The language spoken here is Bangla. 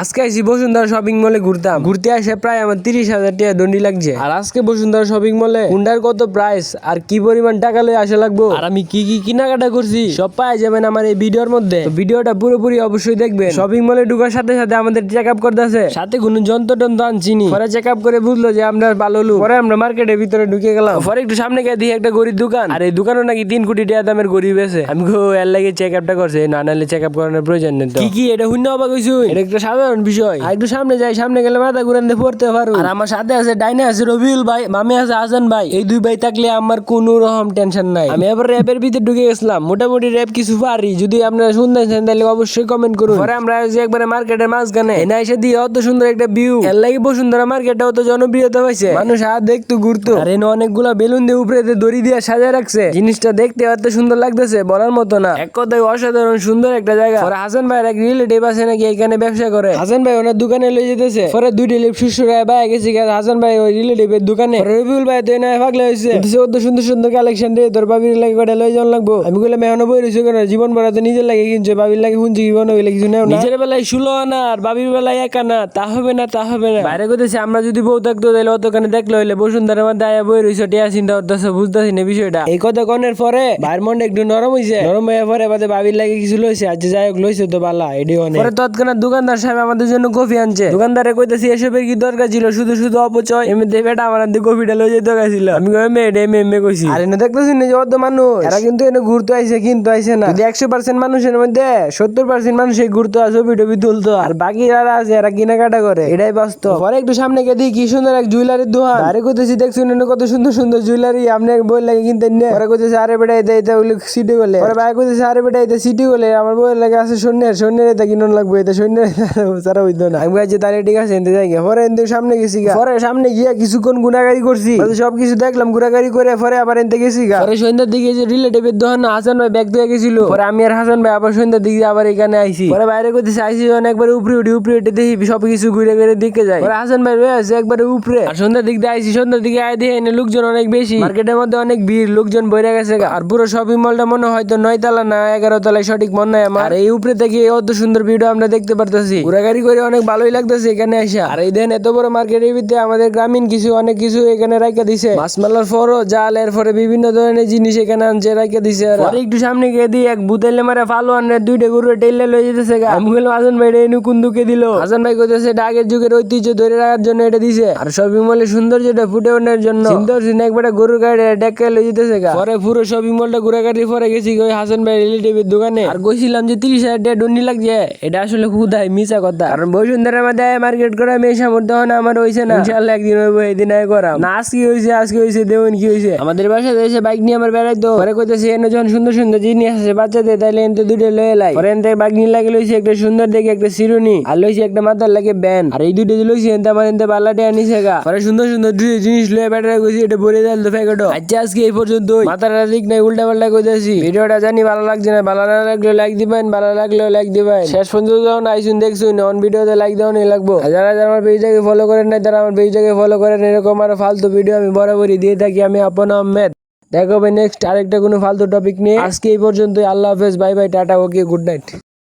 আজকে আইসি বসুন্ধরা শপিং মলে ঘুরতাম। ঘুরতে আসে প্রায় আমার তিরিশ হাজার টাকা দন্ডি লাগছে। আর আজকে বসুন্ধরা শপিং মলে হুন্ডার কত প্রাইস আর কি পরিমাণ টাকা লয়ে আসা লাগবো? আর আমি কি কি কেনাকাটা করছি? সব পাই যাবেন আমার এই ভিডিওর মধ্যে। ভিডিওটা পুরোপুরি অবশ্যই দেখবেন। শপিং মলে ঢুকার সাথে সাথে আমাদের চেক আপ করতেছে। সাথে কোনো যন্ত্র টন্ত্র আনছিনি পরে চেক আপ করে বুঝলো যে আমরা ভালো লোক। পরে আমরা মার্কেটের ভিতরে ঢুকে গেলাম। পরে একটু সামনে গিয়ে দিয়ে একটা গরিব দোকান। আর এই দোকানও নাকি তিন কোটি টাকা দামের গরিব আছে। আমি গো এর লাগে চেক আপটা করছে। না নাহলে চেক আপ করানোর প্রয়োজন নেই। কি কি? এটা শূন্য অবাক হইছু। এটা একটা সাধারণ বিষয়। আর একটু সামনে যাই সামনে গেলে মাথা ঘুরান দিয়ে পড়তে পারো। আর আমার সাথে আছে ডাইনে আছে রবিউল ভাই মামে আছে হাসান ভাই। এই দুই ভাই থাকলে আমার কোনো রকম টেনশন নাই। আমি এবার র্যাপের ভিতরে ঢুকে গেছিলাম। মোটামুটি র্যাপ কিছু পারি। যদি আপনারা শুনতেছেন তাহলে অবশ্যই কমেন্ট করুন। পরে আমরা যে একবারে মার্কেটের মাঝখানে এনে এসে দিয়ে অত সুন্দর একটা ভিউ এর লাগে বসুন্ধরা মার্কেটটা অত জনপ্রিয়তা পাইছে। মানুষ হাত দেখতো ঘুরতো। আর এনে অনেকগুলা বেলুন দিয়ে উপরে দড়ি দিয়ে সাজায় রাখছে। জিনিসটা দেখতে এত সুন্দর লাগতেছে বলার মতো না। এক কথায় অসাধারণ সুন্দর একটা জায়গা। হাসান ভাইয়ের এক রিলেটিভ আছে নাকি এখানে ব্যবসা করে। হাসান ভাই ওনার দোকানে লই যেতেছে পরে দুইটি লিপ শুশুরায় ভাই গেছে হাসান ভাই ওই রিলেটিভের দোকানে। রবিউল ভাই তো এনে পাগলে হয়েছে অত সুন্দর সুন্দর কালেকশন রে তোর বাবির লাগে কটা লয়ে যাওয়ার লাগবো? আমি বললাম এখনও বই রয়েছে কেন জীবন ভরা তো নিজের লাগে কিনছে বাবির লাগে শুনছি জীবন হইলে কিছু নেও না। নিজের বেলায় ষোলো আনা আর বাবির বেলায় এক আনা তা হবে না তা হবে না। বাইরে করতেছে আমরা যদি বউ থাকতো তাহলে অতখানে দেখলে হইলে বসুন্ধরার মধ্যে আয়া বই রয়েছে টিয়া চিন্তা করতেছে বুঝতেছি না বিষয়টা। এই কথা কনের পরে ভাইয়ের মনটা একটু নরম হয়েছে নরম হয়ে পরে বাদে বাবির লাগে কিছু লইছে আজ যাই হোক লইছে তো বালা এটি অনেক। পরে তৎক্ষণাৎ দোকানদার সাহেব আমাদের জন্য কফি আনছে। দোকানদারে কইতেছি এসবের কি দরকার ছিল? শুধু শুধু অপচয়? এমনি বেটা আমার হাতে কফিটা লই যেতে গেছিল। আমি কই মে ডে মে মে কইছি। আর এনে দেখতেছি না যে অত মানুষ। এরা কিন্তু এনে ঘুরতে আইছে কিন্তু আইছে না। যদি একশো পার্সেন্ট মানুষের মধ্যে সত্তর পার্সেন্ট মানুষ এই ঘুরতে আসে ছবি টবি তুলতো আর বাকি যারা আছে এরা কেনাকাটা করে। এটাই বাস্তব। পরে একটু সামনে গিয়ে দেখি কি সুন্দর এক জুয়েলারির দোকান। আরে কইতেছি এনে কত সুন্দর সুন্দর জুয়েলারি। আপনি বই লাগে কিনতেন না। পরে কইতেছে আরে বেটা এটা এটা ওগুলো সিটি গলে পরে ভাই কইতেছে আরে বেটা এটা সিটি গলে আমার বই লাগে আছে সৈন্যের সৈন্যের এটা কিনুন লাগবে এটা সৈন্যের সারা হইতো না। আমি কাছে তাহলে ঠিক আছে এনতে যাই গিয়া। পরে এনতে সামনে গেছি গা পরে সামনে গিয়া কিছুক্ষণ গুনাগাড়ি করছি। সব কিছু দেখলাম ঘোরাগাড়ি করে পরে আবার এনতে গেছি গা পরে সন্ধ্যার দিকে যে রিলেটিভের দোকান হাসান ভাই ব্যাগ দিয়ে গেছিল। পরে আমি আর হাসান ভাই আবার সন্ধ্যার দিকে আবার এখানে আইছি। পরে বাইরে করতেছি আইসি যখন একবার উপরে উঠি উপরে উঠে দেখি সব কিছু ঘুরে ঘুরে দিকে যায়। পরে হাসান ভাই রয়ে আছে একবারে উপরে। আর সন্ধ্যার দিক দিয়ে আইসি সন্ধ্যার দিকে আয় দিয়ে এনে লোকজন অনেক বেশি। মার্কেটের মধ্যে অনেক ভিড় লোকজন বইরে গেছে। আর পুরো শপিং মলটা মনে হয়তো নয় তালা না এগারো তলায় সঠিক মনে নাই আমার। এই উপরে থেকে অত সুন্দর ভিডিও আমরা দেখতে পারতেছি। ঘোরাঘুরি করে অনেক ভালোই লাগতেছে এখানে আসা আর এই দেন এত বড় মার্কেটের ভিতরে আমাদের গ্রামীণ কিছু অনেক কিছু এখানে রাখা দিছে। মাছ মালার ফরও জাল এর পরে বিভিন্ন ধরনের জিনিস এখানে আনছে রাখা দিছে আর একটু সামনে গিয়ে দিয়ে এক বুতেলে মারে ফালো আনরে দুইটা গরু টেলে লয়ে যেতেছে গা। আমি বললাম হাসান ভাই এটা এনু কুন্দুকে দিল? হাসান ভাই কইতেছে এটা আগের যুগের ঐতিহ্য ধরে রাখার জন্য এটা দিছে। আর শপিং মলের সৌন্দর্যটা ফুটে ওঠার জন্য। চিন্তা করছি না একবারে গরুর গাড়ি ডেকে লয়ে যেতেছে গা। পরে পুরো শপিং মলটা ঘুরে গাড়ি পরে গেছি ওই হাসান ভাই রিলেটিভের দোকানে। আর কইছিলাম যে তিরিশ হাজার টাকা ডন্ডি লাগছে। এটা আসলে খুদাই মিছা কথা। কারণ বসুন্ধরার মধ্যে মার্কেট করা মেয়ে সামর্থ্য না আমার হয়েছে না। ইনশাল্লাহ একদিন হইব এই আয় করা না আজকে হয়েছে আজকে হয়েছে দেউন কি হয়েছে আমাদের বাসায় এসে বাইক নিয়ে আমার বেড়াইতো। পরে কইতেছে এনে যখন সুন্দর সুন্দর জিনিস আছে বাচ্চাদের তাইলে এনতে দুটো লয়ে লাই। পরে এনতে বাইক নিয়ে লাগে লইছে একটা সুন্দর দেখে একটা সিরুনি আর লইছে একটা মাথার লাগে ব্যান আর এই দুটো লইছে এনতে আমার এনতে পাল্লাটে আনিছে গা। পরে সুন্দর সুন্দর দুটো জিনিস লয়ে বেড়াই গেছি এটা বলে দেয় তো ফেকেটো আচ্ছা আজকে এই পর্যন্ত মাথাটা দিক নাই উল্টা পাল্টা কইতেছি। ভিডিওটা জানি ভালো লাগছে না ভালো না লাগলে লাইক দিবেন ভালো লাগলেও লাইক দিবেন। শেষ পর্যন্ত যখন আইসুন দেখছুন অন ভিডিওতে লাইক দেওয়া নেই লাগবো। যারা যারা আমার পেজটাকে ফলো করেন না তারা আমার পেজটাকে ফলো করেন, এরকম আর ফালতু ভিডিও আমি বরাবরই দিয়ে থাকি। আমি আপন আহমেদ। দেখো নেক্সট আরেকটা কোনো ফালতু টপিক নিয়ে। আজকে এই পর্যন্তই, আল্লাহ হাফেজ bye bye tata okay good night